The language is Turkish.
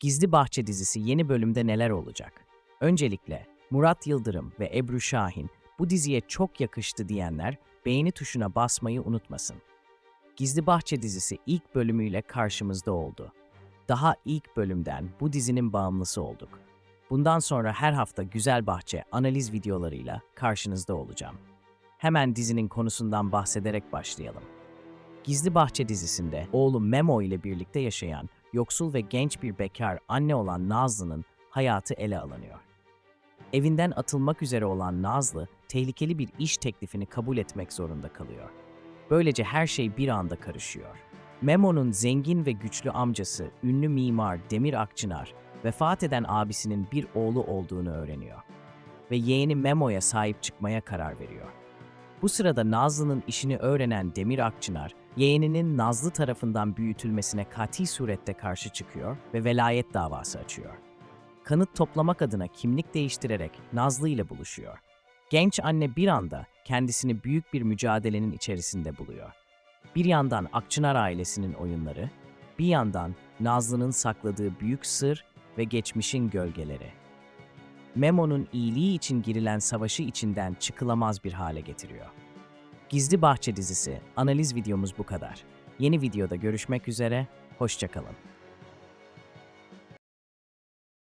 Gizli Bahçe dizisi yeni bölümde neler olacak? Öncelikle Murat Yıldırım ve Ebru Şahin bu diziye çok yakıştı diyenler beğeni tuşuna basmayı unutmasın. Gizli Bahçe dizisi ilk bölümüyle karşımızda oldu. Daha ilk bölümden bu dizinin bağımlısı olduk. Bundan sonra her hafta Güzel Bahçe analiz videolarıyla karşınızda olacağım. Hemen dizinin konusundan bahsederek başlayalım. Gizli Bahçe dizisinde oğlu Memo ile birlikte yaşayan yoksul ve genç bir bekar anne olan Nazlı'nın hayatı ele alınıyor. Evinden atılmak üzere olan Nazlı, tehlikeli bir iş teklifini kabul etmek zorunda kalıyor. Böylece her şey bir anda karışıyor. Memo'nun zengin ve güçlü amcası, ünlü mimar Demir Akçınar, vefat eden abisinin bir oğlu olduğunu öğreniyor. Ve yeğeni Memo'ya sahip çıkmaya karar veriyor. Bu sırada Nazlı'nın işini öğrenen Demir Akçınar, yeğeninin Nazlı tarafından büyütülmesine kati surette karşı çıkıyor ve velayet davası açıyor. Kanıt toplamak adına kimlik değiştirerek Nazlı ile buluşuyor. Genç anne bir anda kendisini büyük bir mücadelenin içerisinde buluyor. Bir yandan Akçınar ailesinin oyunları, bir yandan Nazlı'nın sakladığı büyük sır ve geçmişin gölgeleri. Memo'nun iyiliği için girilen savaşı içinden çıkılamaz bir hale getiriyor. Gizli Bahçe dizisi analiz videomuz bu kadar. Yeni videoda görüşmek üzere, hoşçakalın.